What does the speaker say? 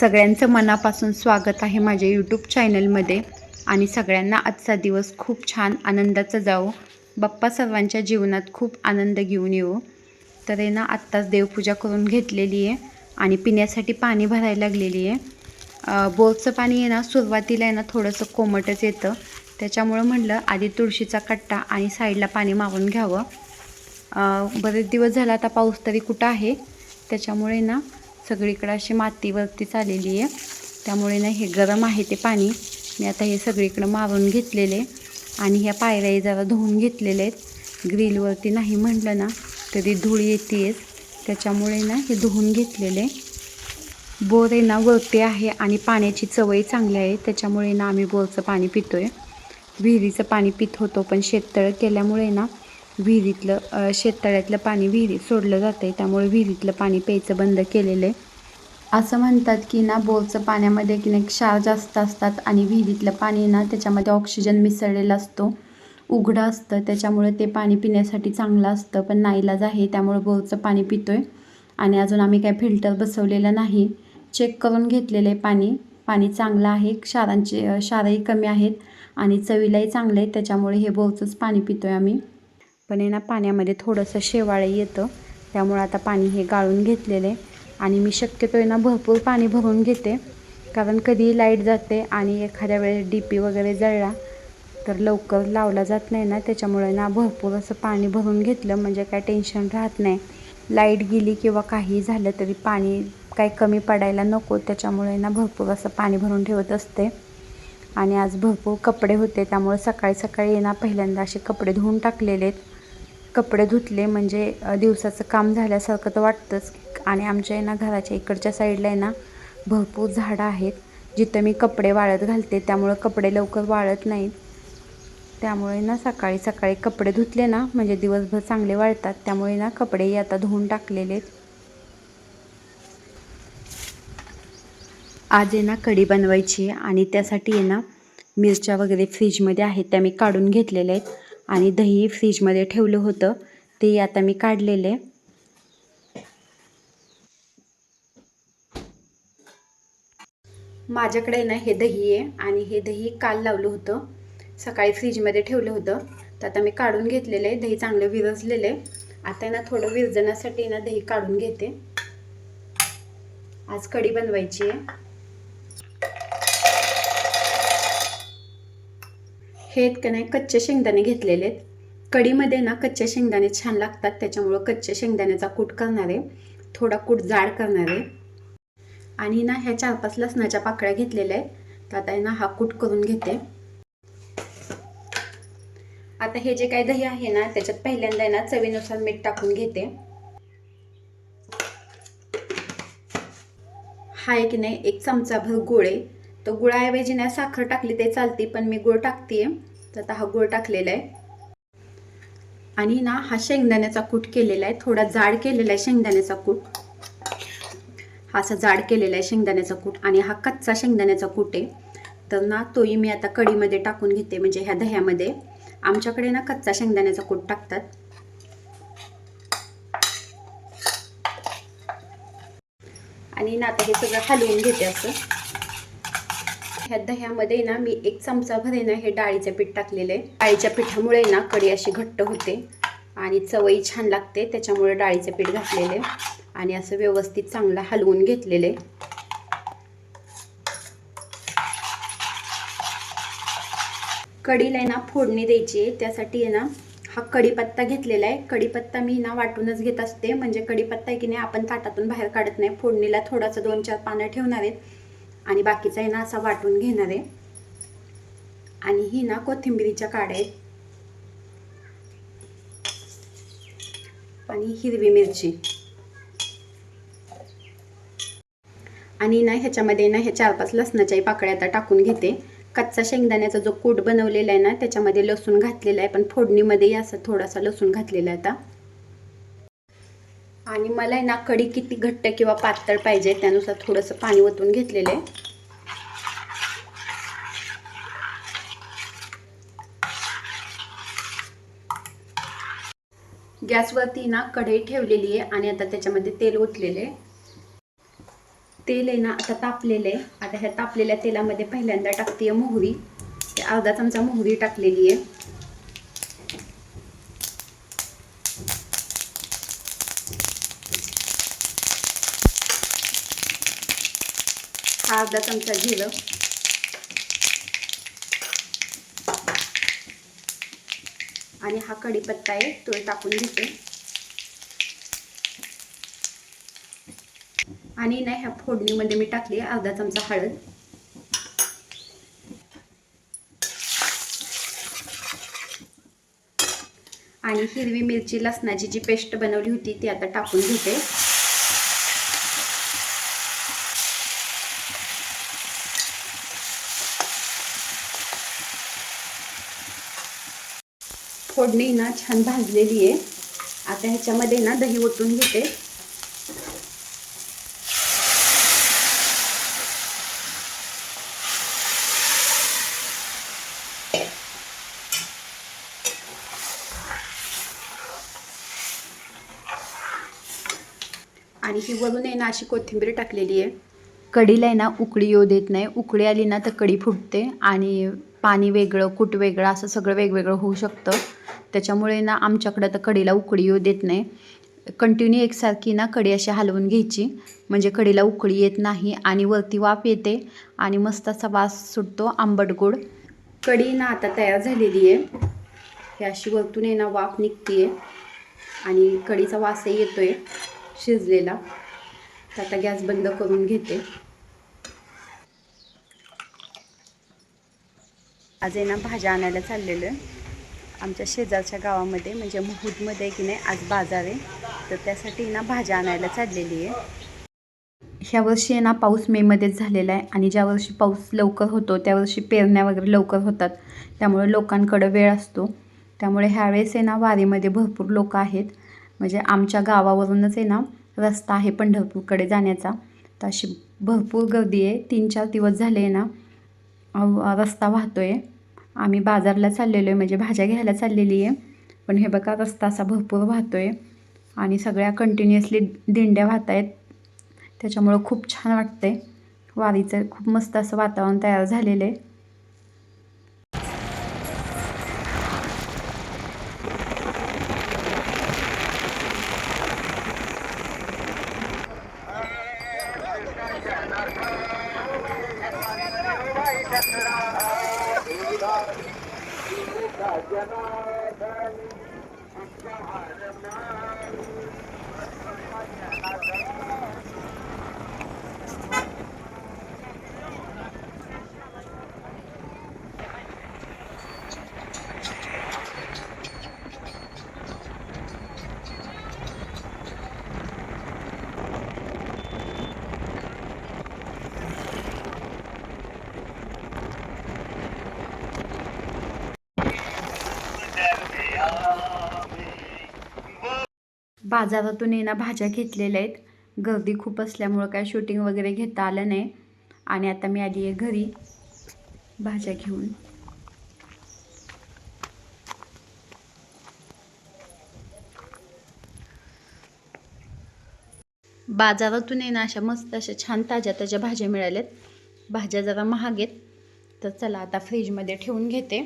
सगळ्यांचं मनापासून स्वागत आहे माझ्या यूट्यूब चॅनलमध्ये आणि सगळ्यांना आजचा दिवस खूप छान आनंदाचा जावो. बाप्पा सर्वांच्या जीवनात खूप आनंद घेऊन येऊ तर आहे ना आत्ताच देवपूजा करून घेतलेली आहे आणि पिण्यासाठी पाणी भरायला लागलेली आहे. बोरचं पाणी आहे ना सुरुवातीला आहे ना थोडंसं कोमटच येतं. त्याच्यामुळं म्हटलं आधी तुळशीचा कट्टा आणि साईडला पाणी मारून घ्यावं. बरेच दिवस झाला आता पाऊस तरी कुठं आहे. त्याच्यामुळे ना सगळीकडे अशी मातीवरती चाललेली आहे. त्यामुळे ना हे गरम आहे ते पाणी. मी आता हे सगळीकडं मारून घेतलेले आणि ह्या पायऱ्याही जरा धुवून घेतलेले आहेत. ग्रिलवरती नाही म्हटलं ना तरी धूळ येतेच. त्याच्यामुळे ना हे धुवून घेतलेले. बोर आहे ना वरती आहे आणि पाण्याची चवही चांगली आहे. त्याच्यामुळे ना आम्ही बोरचं पाणी पितो आहे विहिरीचं पाणी पित होतो पण शेततळ केल्यामुळे ना विहिरीतलं शेततळ्यातलं पाणी विहिरीत सोडलं जातं आहे त्यामुळे विहिरीतलं पाणी प्यायचं बंद केलेलं आहे. असं म्हणतात की ना बोरचं पाण्यामध्ये की नाही क्षार जास्त असतात आणि विहिरीतलं पाणी ना त्याच्यामध्ये ऑक्सिजन मिसळलेला असतो. उघडं असतं त्याच्यामुळे ते पाणी पिण्यासाठी चांगलं असतं पण नाईलाज आहे त्यामुळे बोरचं पाणी पितो आहे आणि अजून आम्ही काय फिल्टर बसवलेलं नाही. चेक करून घेतलेलं आहे पाणी. पाणी चांगलं आहे क्षारांचे क्षारही कमी आहेत आणि चवीलाही चांगलं आहे त्याच्यामुळे हे बोरचंच पाणी पितो आहे आम्ही. पण आहे ना पाण्यामध्ये थोडंसं शेवाळं येतं. त्यामुळं आता पाणी हे गाळून घेतलेलं आहे. आणि मी शक्यतो आहे ना भरपूर पाणी भरून घेते. कारण कधीही लाइट जाते आणि एखाद्या वेळेस डी पी वगैरे जळला तर लवकर लावला जात नाही ना. त्याच्यामुळे ना भरपूर असं पाणी भरून घेतलं. म्हणजे काय टेन्शन राहत नाही. लाइट गेली किंवा काही झालं तरी पाणी काही कमी पडायला नको. त्याच्यामुळे ना भरपूर असं पाणी भरून ठेवत असते. आणि आज भरपूर कपडे होते. त्यामुळे सकाळी सकाळी ना पहिल्यांदा असे कपडे धुवून टाकलेले आहेत. कपडे धुतले म्हणजे दिवसाचं काम झाल्यासारखं तर वाटतंच. आणि आमच्या आहे ना घराच्या इकडच्या साईडला आहे ना भरपूर झाडं आहेत. जिथं मी कपडे वाळत घालते त्यामुळं कपडे लवकर वाळत नाहीत. त्यामुळे ना सकाळी सकाळी कपडे धुतले ना म्हणजे दिवसभर चांगले वाळतात. त्यामुळे ना कपडेही आता धुवून टाकलेले आहेत. आज आहे ना कढी बनवायची आहे. आणि त्यासाठी आहे ना मिरच्या वगैरे फ्रीजमध्ये आहेत त्या मी काढून घेतलेल्या आहेत. आणि दही फ्रीजमध्ये ठेवलं होतं. ते आता मी काढलेले. माझ्याकडे ना हे दही आहे आणि हे दही काल लावलं होतं. सकाळी फ्रीजमध्ये ठेवलं होतं. तर आता मी काढून घेतलेलं. आहे दही चांगलं विरजलेलं. आहे आता ना थोडं विरजण्यासाठी ना दही काढून घेते. आज कढी बनवायची आहे. हे आहेत का नाही कच्चे शेंगदाणे घेतलेले आहेत. कढीमध्ये ना कच्चे शेंगदाणे छान लागतात त्याच्यामुळं कच्चे शेंगदाण्याचा कूट करणार आहे थोडा कूट जाड करणार. आहे आणि ना ह्या चार पाच लसणाच्या पाकळ्या घेतलेल्या आहेत. तर आता आहे ना हा कूट करून घेते. आता हे जे काही दही आहे ना त्याच्यात पहिल्यांदा आहे ना चवीनुसार मीठ टाकून घेते. हा एक नाही एक चमचाभर गोळे तर गुळाऐवजी ना साखर टाकली ते चालते पण मी गुळ टाकते तर आता हा गुळ टाकलेला आहे. आणि ना हा शेंगदाण्याचा कूट केलेला आहे. थोडा जाड केलेला आहे शेंगदाण्याचा कूट. हा असा जाड केलेला आहे शेंगदाण्याचा कूट आणि हा कच्चा शेंगदाण्याचा कूट आहे. तर ना तोही मी आता कढीमध्ये टाकून घेते म्हणजे ह्या दह्यामध्ये. आमच्याकडे ना कच्चा शेंगदाण्याचा कूट टाकतात. आणि ना आता हे सगळं हलवून घेते असं. ह्या दह्यामध्ये ना मी एक चमचाभर आहे ना हे डाळीचं पीठ टाकलेलं आहे. डाळीच्या पिठामुळे ना कढी अशी घट्ट होते आणि चवई छान लागते त्याच्यामुळे डाळीचं पीठ घातलेले आणि असं व्यवस्थित चांगलं हलवून घेतलेले कढीला आहे ना फोडणी द्यायची आहे त्यासाठी आहे ना हा कढीपत्ता घेतलेला आहे. कढीपत्ता मी ना वाटूनच घेत असते म्हणजे कढीपत्ता आहे की नाही आपण ताटातून बाहेर काढत नाही. फोडणीला थोडासा दोन चार पानं ठेवणार आहेत. आणि बाकीचा आहे ना असा वाटून घेणार आहे. आणि ही ना कोथिंबिरीच्या काड्या आहेत. आणि हिरवी मिरची. आणि ना ह्याच्यामध्ये ना ह्या चार पाच लसणाच्याही पाकळ्या आता टाकून घेते. कच्चा शेंगदाण्याचा जो कूट बनवलेला आहे ना त्याच्यामध्ये लसूण घातलेला आहे. पण फोडणीमध्येही असं थोडासा लसूण घातलेला आहे आता. आणि मला आहे ना कढी किती घट्ट किंवा पातळ पाहिजे त्यानुसार थोडंसं पाणी ओतून घेतलेलं आहे. गॅसवरती ना कढई ठेवलेली आहे आणि आता त्याच्यामध्ये तेल ओतलेले आहे. तेल आहे ना आता तापलेलं आहे. आता ह्या तापलेल्या तेलामध्ये पहिल्यांदा टाकते आहे मोहरी. ते अर्धा चमचा मोहरी टाकलेली आहे. हा अर्धा चमचा जिरं आणि हा कढीपत्ता आहे तो टाकून घेते. आणि ना ह्या फोडणीमध्ये मी टाकली अर्धा चमचा हळद. आणि हिरवी मिरची लसणाची जी पेस्ट बनवली होती ती आता टाकून घेते. फोडणी ना छान भाजलेली आहे. आता ह्याच्यामध्ये ना दही ओतून घेते. आणि ही वरून आहे ना अशी कोथिंबीर टाकलेली आहे. कढीला आहे ना उकळी येऊ देत नाही. उकळी आली ना तर कढी फुटते आणि पाणी वेगळं कूट वेगळं असं सगळं वेगवेगळं होऊ शकतं. त्याच्यामुळे ना आमच्याकडं तर कढीला उकळी येऊ देत नाही. कंटिन्यू एकसारखी ना कढी अशी हलवून घ्यायची. म्हणजे कढीला उकळी येत नाही आणि वरती वाफ येते आणि मस्त असा वास सुटतो आंबट गोड. कढी ना आता तयार झालेली आहे. हे अशी वरतून आहे ना वाफ निघते आणि कढीचा वासही येतो आहे शिजलेला. तर आता गॅस बंद करून घेते. आज आहे ना भाज्या आणायला चाललेलं आहे. आमच्या शेजारच्या गावामध्ये म्हणजे मुहूदमध्ये की नाही आज बाजार आहे. तर त्यासाठी ना भाज्या आणायला चाललेली आहे. ह्या वर्षी आहे ना पाऊस मेमध्येच झालेला आहे आणि ज्या वर्षी पाऊस लवकर होतो त्या वर्षी पेरण्या वगैरे लवकर होतात. त्यामुळे लोकांकडं वेळ असतो. त्यामुळे ह्यावेळेस आहे ना वारीमध्ये भरपूर लोक आहेत. म्हणजे आमच्या गावावरूनच आहे ना रस्ता आहे पंढरपूरकडे जाण्याचा. तर अशी भरपूर गर्दी आहे. तीन चार दिवस झाले आहे ना रस्ता वाहतो आहे आम्ही बाजारला चाललेलो आहे म्हणजे भाज्या घ्यायला चाललेली आहे. पण हे बघा रस्ता असा भरपूर वाहतो आहे आणि सगळ्या कंटिन्युअसली दिंड्या वाहत आहेत त्याच्यामुळं खूप छान वाटतंय. वारीचं खूप मस्त असं वातावरण तयार झालेलं आहे. बाजारातून ना भाज्या घेतलेल्या आहेत. गर्दी खूप असल्यामुळं काय शूटिंग वगैरे घेता आलं नाही. आणि आता मी आली आहे घरी भाज्या घेऊन. बाजारातून आहे ना अशा मस्त अशा छान ताज्या ताज्या भाज्या मिळाल्यात. भाज्या जरा महाग आहेत. तर चला आता फ्रीजमध्ये ठेवून घेते.